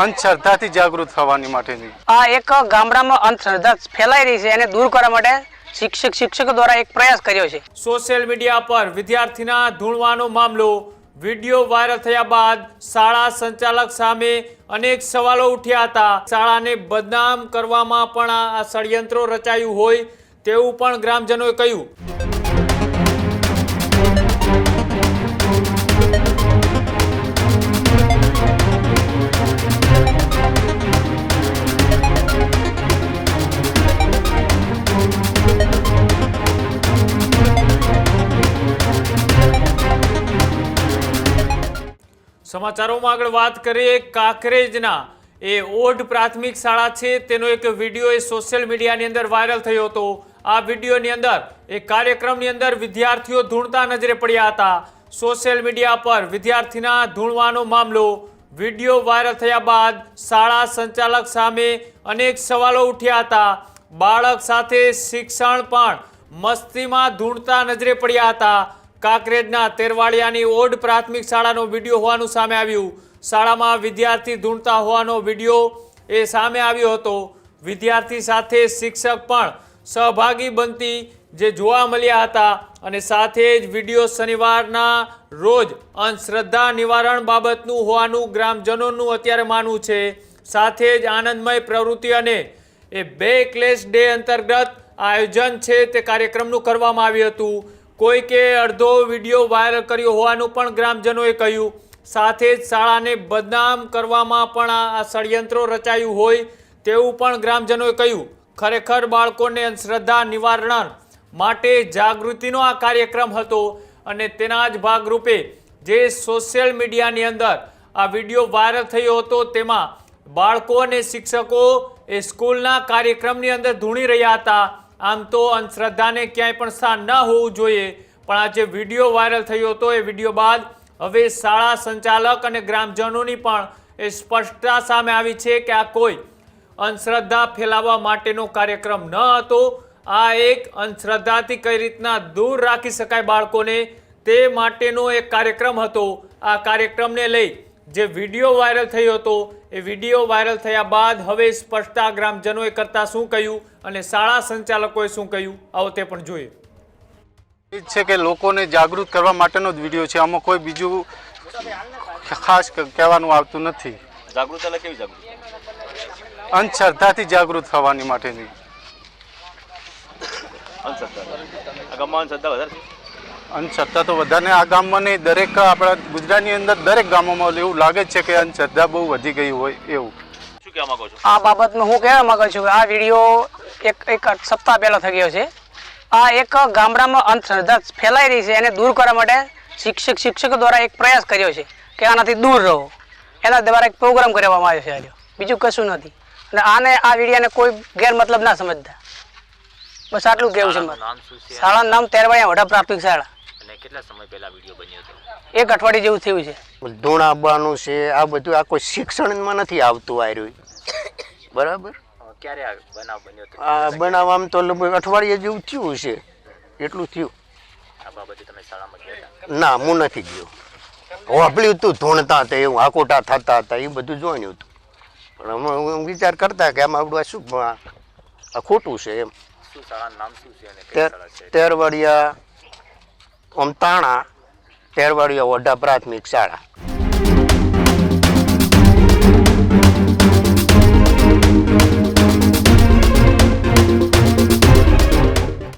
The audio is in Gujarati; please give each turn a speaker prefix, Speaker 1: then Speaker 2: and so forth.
Speaker 1: અંધશ્રદ્ધાથી જાગૃત થવાની માટેની
Speaker 2: આ એક ગામડામાં અંધશ્રદ્ધા ફેલાઈ રહી છે એને દૂર કરવા માટે શિક્ષક શિક્ષકો દ્વારા એક પ્રયાસ કર્યો છે.
Speaker 3: સોશિયલ મીડિયા પર વિદ્યાર્થીના ધૂણવાનો મામલો વીડિયો વાયરલ થયા બાદ શાળા સંચાલક સામે અનેક સવાલો ઉઠ્યા હતા. શાળાને બદનામ કરવામાં પણ આ આ ષડયંત્રો રચાયું હોય તેવું પણ ગ્રામજનોએ કહ્યું. સમાચારોમાં આગળ વાત કરીએ. કાંકરેજના એ ઓઢ પ્રાથમિક શાળા છે. તેનો એક વીડિયો એ સોશિયલ મીડિયાની અંદર વાયરલ થયો હતો. આ વિડીયોની અંદર એ કાર્યક્રમની અંદર વિદ્યાર્થીઓ ધૂણતા નજરે પડ્યા હતા. સોશિયલ મીડિયા પર વિદ્યાર્થીના ધૂણવાનો મામલો વીડિયો વાયરલ થયા બાદ શાળા સંચાલક સામે અનેક સવાલો ઉઠ્યા હતા. બાળક સાથે શિક્ષણ પણ મસ્તીમાં ધૂણતા નજરે પડ્યા હતા. કાંકરેજના તેરવાડિયાની ઓડ પ્રાથમિક શાળાનો વીડિયો હોવાનું સામે આવ્યું. શાળામાં વિદ્યાર્થી ધૂણતા હોવાનો વીડિયો એ સામે આવ્યો હતો. વિદ્યાર્થી સાથે શિક્ષક પણ સહભાગી બનતી જે જોવા મળ્યા હતા અને સાથે જ વીડિયો શનિવારના રોજ અંધશ્રદ્ધા નિવારણ બાબતનું હોવાનું ગ્રામજનોનું અત્યારે માનવું છે. સાથે જ આનંદમય પ્રવૃત્તિ અને એ બે ક્લેશ ડે અંતર્ગત આયોજન છે તે કાર્યક્રમનું કરવામાં આવ્યું હતું. કોઈકે અડધો વીડિયો વાયરલ કર્યો હોવાનું પણ ગ્રામજનોએ કહ્યું. સાથે જ શાળાને બદનામ કરવામાં પણ આ ષડયંત્રો રચાયું હોય તેવું પણ ગ્રામજનોએ કહ્યું. ખરેખર બાળકોને અંધશ્રદ્ધા નિવારણ માટે જાગૃતિનો આ કાર્યક્રમ હતો અને તેના જ ભાગરૂપે જે સોશિયલ મીડિયાની અંદર આ વીડિયો વાયરલ થયો હતો તેમાં બાળકો અને શિક્ષકો એ સ્કૂલના કાર્યક્રમની અંદર ધૂણી રહ્યા હતા. આમ તો અંધશ્રદ્ધાને ક્યાંય પણ સ્થાન ન હોવું જોઈએ. પણ આ જે વીડિયો વાયરલ થયો હતો, એ વીડિયો બાદ હવે શાળા સંચાલક અને ગ્રામજનોની પણ એ સ્પષ્ટતા સામે આવી છે કે આ કોઈ અંધશ્રદ્ધા ફેલાવવા માટેનો કાર્યક્રમ ન હતો. આ એક અંધશ્રદ્ધાથી કઈ રીતના દૂર રાખી શકાય બાળકોને તે માટેનો એક કાર્યક્રમ હતો. આ કાર્યક્રમને લઈ જે વીડિયો વાયરલ થયો હતો, એ વીડિયો વાયરલ થયા બાદ હવે સ્પષ્ટતા ગ્રામજનોએ કરતાં શું કહ્યું? અને શાળા સંચાલકોએ શું કહ્યું? આવો તે પણ જોઈએ.
Speaker 1: એ જ છે કે લોકોને જાગૃત કરવા માટેનો જ વીડિયો છે. આમાં કોઈ બીજું ખાસ ક- કહેવાનું આવતું નથી.
Speaker 4: જાગૃત એટલે કેવી જાગૃત?
Speaker 1: અંધશ્રદ્ધાથી જાગૃત થવાની માટેની.
Speaker 4: અંધશ્રદ્ધા. આ ગામમાં અંધશ્રદ્ધા વધારે છે?
Speaker 1: અંધશ્રદ્ધા તો વધારે આ ગામમાં નહીં. દરેક આપણા ગુજરાતની અંદર દરેક ગામોમાં એવું લાગે જ છે કે અંધશ્રદ્ધા બહુ વધી ગઈ હોય એવું.
Speaker 4: શું કહેવા માંગો છો?
Speaker 2: આ બાબતમાં હું કહેવા માંગુ છું આ વીડિયો એક એક સપ્તાહ પહેલા થઈ ગયો છે. આ એક ગામડામાં અંધશ્રદ્ધા ફેલાઈ રહી છે એને દૂર કરવા માટે શિક્ષક શિક્ષકો દ્વારા એક પ્રયાસ કર્યો છે કે આનાથી દૂર રહો. એના દ્વારા એક પ્રોગ્રામ કરવામાં આવ્યો છે આજે બીજું કશું નથી. અને આને આ વિડીયાને કોઈ ગેરમતલબ ના સમજતા. બસ આટલું કેવું છે મારે. શાળાનું નામ તેરવાડિયા વડા પ્રાથમિક શાળા.
Speaker 5: કેટલા સમય પહેલા વીડિયો બન્યો હતો?
Speaker 2: એક અઠવાડિયે જેવું થયું છે.
Speaker 6: ધૂણાબાનું છે આ બધું આ કોઈ શિક્ષણમાં નથી આવતું આ રહ્યું બરાબર?
Speaker 5: ક્યારે બનાવ બન્યો
Speaker 6: આ બનાવ આમ તો લગભગ અઠવાડિયે જેવું થયું છે એટલું થયું.
Speaker 5: આ બાબતે તમે શાળામાં ગયા હતા?
Speaker 6: ના હું નથી ગયો. વાપર્યું હતું ધૂણતા હતા એવું આકોટા થતા હતા એ બધું જોયું હતું. પણ અમે વિચાર કરતા કે આમાં આપણું આ શું આ ખોટું છે એમ. તેરવાડિયા આમ તાણા તેરવાડિયા વડા પ્રાથમિક શાળા.